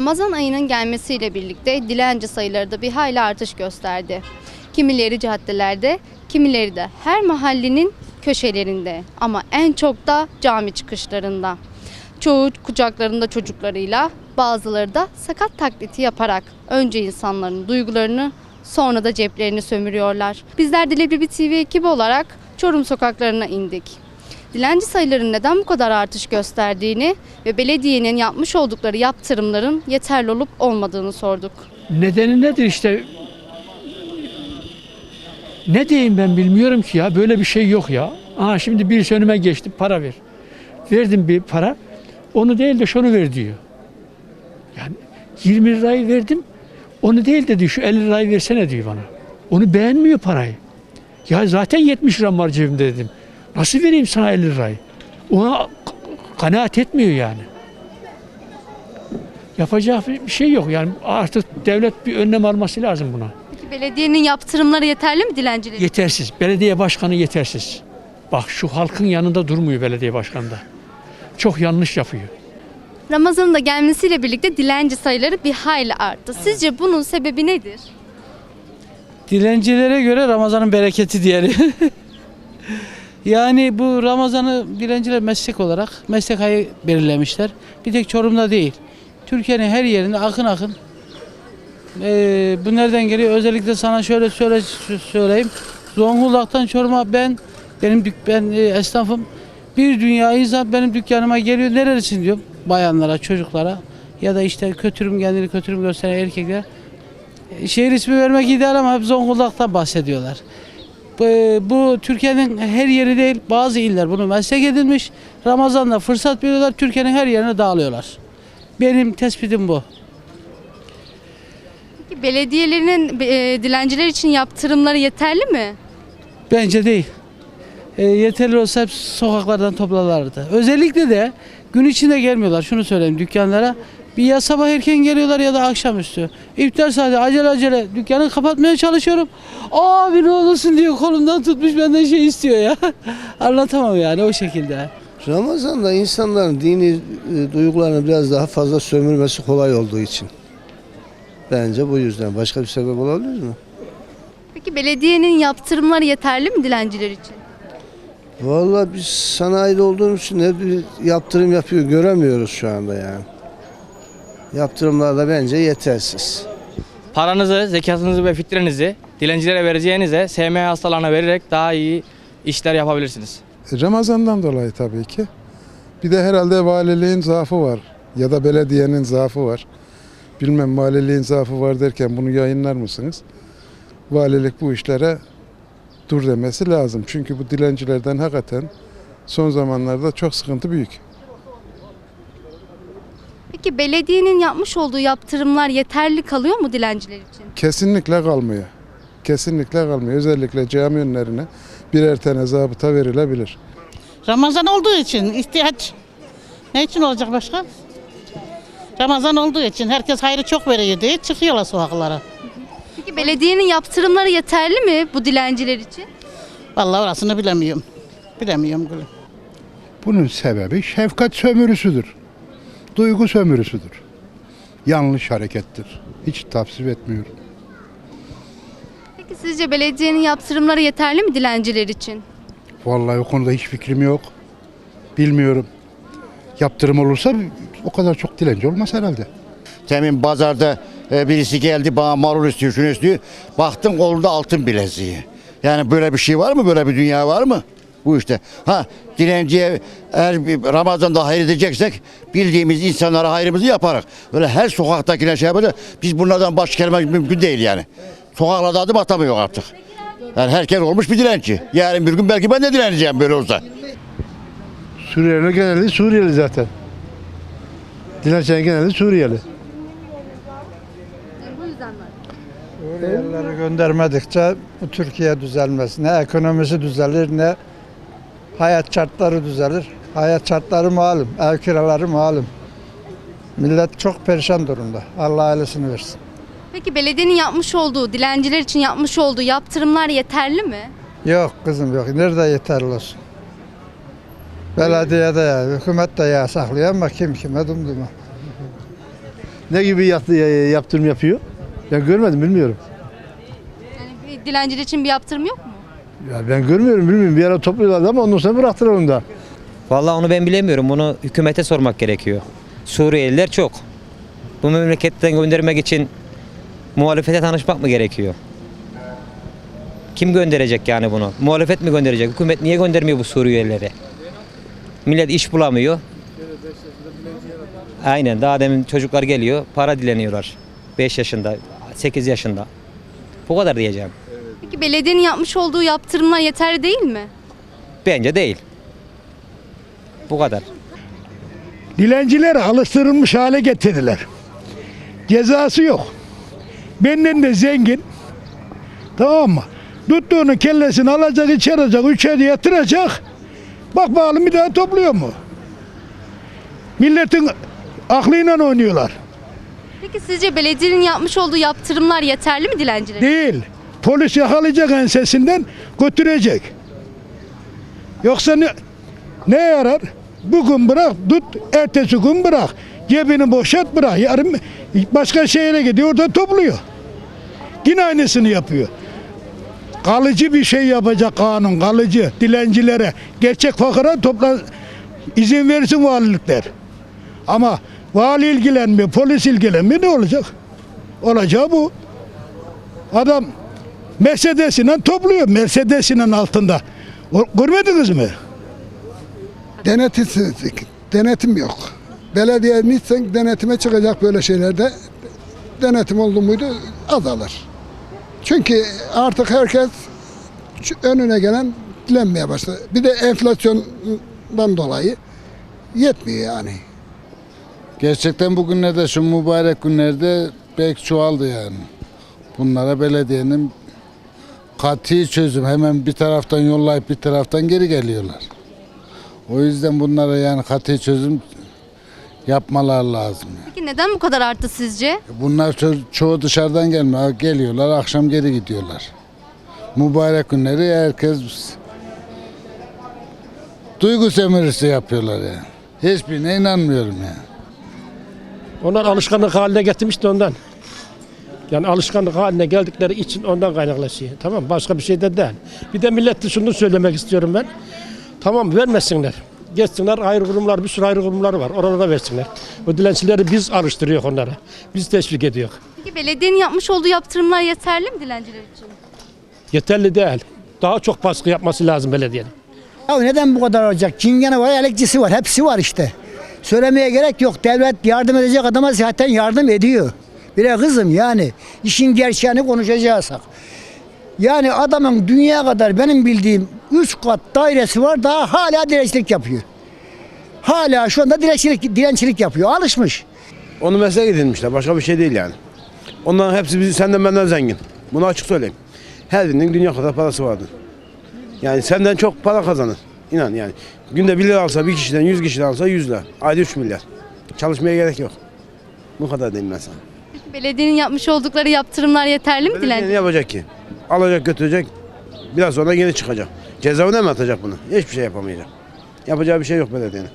Ramazan ayının gelmesiyle birlikte dilenci sayıları da bir hayli artış gösterdi. Kimileri caddelerde, kimileri de her mahallenin köşelerinde ama en çok da cami çıkışlarında. Çoğu kucaklarında çocuklarıyla, bazıları da sakat taklidi yaparak önce insanların duygularını sonra da ceplerini sömürüyorlar. Bizler Dilebibi TV ekibi olarak Çorum sokaklarına indik. Dilenci sayılarının neden bu kadar artış gösterdiğini ve belediyenin yapmış oldukları yaptırımların yeterli olup olmadığını sorduk. Nedeni nedir işte? Ne diyeyim ben bilmiyorum ki ya. Böyle bir şey yok ya. Aha şimdi birisi önüme geçti para ver. Verdim bir para. Onu değil de şunu ver diyor. Yani 20 lirayı verdim. Onu değil de diyor şu 50 lirayı versene diyor bana. Onu beğenmiyor parayı. Ya zaten 70 liram var cebimde dedim. Nasıl vereyim sana 50 lirayı? Ona kanaat etmiyor yani. Yapacak bir şey yok. Yani artık devlet bir önlem alması lazım buna. Peki belediyenin yaptırımları yeterli mi dilenciler? Yetersiz. Belediye başkanı yetersiz. Bak şu halkın yanında durmuyor belediye başkanı da. Çok yanlış yapıyor. Ramazan'ın da gelmesiyle birlikte dilenci sayıları bir hayli arttı. Sizce bunun sebebi nedir? Dilencilere göre Ramazan'ın bereketi diyelim. yani bu Ramazan'ı dilenciler meslek olarak meslek ayı belirlemişler. Bir tek Çorum'da değil. Türkiye'nin her yerinde akın akın. Ee, bu nereden geliyor? Özellikle sana şöyle söyle söyleyeyim. Zonguldak'tan Çorum'a ben benim ben e, esnafım. Bir dünya insan benim dükkanıma geliyor. Nerelisin diyorum bayanlara, çocuklara ya da işte kötürüm kendini kötürüm gösteren erkekler. Şehir ismi vermek ideal ama hep Zonguldak'tan bahsediyorlar. Bu, bu Türkiye'nin her yeri değil, bazı iller bunu meslek edilmiş. Ramazan'da fırsat veriyorlar, Türkiye'nin her yerine dağılıyorlar. Benim tespitim bu. Peki belediyelerin e, dilenciler için yaptırımları yeterli mi? Bence değil. E, yeterli olsa hep sokaklardan toplalardı. Özellikle de gün içinde gelmiyorlar. Şunu söyleyeyim dükkanlara. Bir ya sabah erken geliyorlar ya da akşamüstü. İftar saati acele acele dükkanı kapatmaya çalışıyorum. Abi ne olursun diyor kolumdan tutmuş benden şey istiyor ya. Anlatamam yani o şekilde. Ramazan'da insanların dini e, duygularını biraz daha fazla sömürmesi kolay olduğu için. Bence bu yüzden. Başka bir sebep olabilir mi? Peki belediyenin yaptırımları yeterli mi dilenciler için? Vallahi biz sanayide olduğumuz için ne bir yaptırım yapıyor göremiyoruz şu anda yani. Yaptırımlar da bence yetersiz. Paranızı, zekatınızı ve fitrenizi dilencilere vereceğinize SM hastalarına vererek daha iyi işler yapabilirsiniz. Ramazan'dan dolayı tabii ki. Bir de herhalde valiliğin zaafı var ya da belediyenin zaafı var. Bilmem valiliğin zaafı var derken bunu yayınlar mısınız? Valilik bu işlere dur demesi lazım. Çünkü bu dilencilerden hakikaten son zamanlarda çok sıkıntı büyük. Peki belediyenin yapmış olduğu yaptırımlar yeterli kalıyor mu dilenciler için? Kesinlikle kalmıyor. Kesinlikle kalmıyor. Özellikle cami önlerine birer tane zabıta verilebilir. Ramazan olduğu için ihtiyaç. Ne için olacak başka? Ramazan olduğu için herkes hayrı çok veriyor diye çıkıyorlar sokaklara. Peki belediyenin yaptırımları yeterli mi bu dilenciler için? Vallahi orasını bilemiyorum. Bilemiyorum gülüm. Bunun sebebi şefkat sömürüsüdür. Duygu sömürüsüdür. Yanlış harekettir. Hiç tavsiye etmiyorum. Peki sizce belediyenin yaptırımları yeterli mi dilenciler için? Vallahi o konuda hiç fikrim yok. Bilmiyorum. Yaptırım olursa o kadar çok dilenci olmaz herhalde. Temin pazarda e, birisi geldi bana marul istiyor şunu istiyor. Baktım kolunda altın bileziği. Yani böyle bir şey var mı? Böyle bir dünya var mı? Bu işte. Ha dilenciye eğer bir Ramazan'da hayır edeceksek bildiğimiz insanlara hayrımızı yaparak. Böyle her sokaktakine şey yapacak. Biz bunlardan baş gelmek mümkün değil yani. Sokaklarda adım atamıyor artık. Yani herkes olmuş bir dilenci. Yarın bir gün belki ben de dileneceğim böyle olsa. Suriyeli genelde Suriyeli zaten. Dilençlerin genelde Suriyeli. Suriyelileri göndermedikçe bu Türkiye düzelmez. Ne ekonomisi düzelir ne hayat şartları düzelir. Hayat şartları malum, ev kiraları malum. Millet çok perişan durumda. Allah ailesini versin. Peki belediyenin yapmış olduğu, dilenciler için yapmış olduğu yaptırımlar yeterli mi? Yok kızım yok. Nerede yeterli olsun? Belediyede ya, hükümet de yasaklıyor ama kim kime dumduma. Ne gibi yat- yaptırım yapıyor? Ben görmedim bilmiyorum. Yani bir dilenciler için bir yaptırım yok mu? Ya ben görmüyorum bilmiyorum. Bir ara topluyorlardı ama ondan sonra bıraktılar onu da. Vallahi onu ben bilemiyorum. Bunu hükümete sormak gerekiyor. Suriyeliler çok. Bu memleketten göndermek için muhalefete tanışmak mı gerekiyor? Kim gönderecek yani bunu? Muhalefet mi gönderecek? Hükümet niye göndermiyor bu Suriyelileri? Millet iş bulamıyor. Aynen daha demin çocuklar geliyor para dileniyorlar. 5 yaşında, 8 yaşında. Bu kadar diyeceğim. Peki belediyenin yapmış olduğu yaptırımlar yeterli değil mi? Bence değil. Bu kadar. Dilencileri alıştırılmış hale getirdiler. Cezası yok. Benden de zengin. Tamam mı? Tuttuğunu kellesini alacak, içerecek, üçe yatıracak. Bak bakalım bir daha topluyor mu? Milletin aklıyla oynuyorlar. Peki sizce belediyenin yapmış olduğu yaptırımlar yeterli mi dilenciler? Değil. Polis yakalayacak ensesinden götürecek. Yoksa ne, ne yarar? Bugün bırak, tut, ertesi gün bırak. Cebini boşalt bırak. Yarın başka şehre gidiyor, orada topluyor. Yine aynısını yapıyor. Kalıcı bir şey yapacak kanun, kalıcı dilencilere. Gerçek fakıra topla izin versin valilikler. Ama vali ilgilenmiyor, polis ilgilenmiyor ne olacak? Olacağı bu. Adam Mercedes'inen topluyor. Mercedes'inin altında. O- Görmediniz mi? Denetimsizlik, denetim yok. Belediye gitsen denetime çıkacak böyle şeylerde. Denetim oldu muydu azalır. Çünkü artık herkes önüne gelen dilenmeye başladı. Bir de enflasyondan dolayı yetmiyor yani. Gerçekten bugünlerde şu mübarek günlerde pek çoğaldı yani. Bunlara belediyenin kati çözüm hemen bir taraftan yollayıp bir taraftan geri geliyorlar. O yüzden bunlara yani kati çözüm yapmalar lazım. Peki neden bu kadar arttı sizce? Bunlar ço- çoğu dışarıdan gelmiyor. Geliyorlar akşam geri gidiyorlar. Mübarek günleri herkes duygu sömürüsü yapıyorlar yani. Hiçbirine inanmıyorum yani. Onlar alışkanlık haline getirmiş de ondan. Yani alışkanlık haline geldikleri için ondan kaynaklaşıyor. Tamam başka bir şey de değil. Bir de millete şunu söylemek istiyorum ben. Tamam vermesinler. Geçsinler ayrı kurumlar, bir sürü ayrı kurumlar var. Oralara versinler. O dilencileri biz alıştırıyor onlara. Biz teşvik ediyor. Peki belediyenin yapmış olduğu yaptırımlar yeterli mi dilenciler için? Yeterli değil. Daha çok baskı yapması lazım belediyenin. Ya neden bu kadar olacak? Çingene var, elektrisi var. Hepsi var işte. Söylemeye gerek yok. Devlet yardım edecek adama zaten yardım ediyor. Bire kızım yani işin gerçeğini konuşacaksak. Yani adamın dünya kadar benim bildiğim 3 kat dairesi var daha hala dilencilik yapıyor. Hala şu anda dilencilik, dilencilik yapıyor. Alışmış. Onu meslek edinmişler. Başka bir şey değil yani. Onların hepsi bizi senden benden zengin. Bunu açık söyleyeyim. Her birinin dünya kadar parası vardır. Yani senden çok para kazanır. İnan yani. Günde 1 lira alsa bir kişiden 100 kişiden alsa 100 lira. Ayda 3 milyar. Çalışmaya gerek yok. Bu kadar diyeyim ben sana. Belediyenin yapmış oldukları yaptırımlar yeterli mi Belediye ne dilenciler? yapacak ki? Alacak götürecek. Biraz sonra geri çıkacak. Cezaevine mi atacak bunu? Hiçbir şey yapamayacak. Yapacağı bir şey yok belediyenin.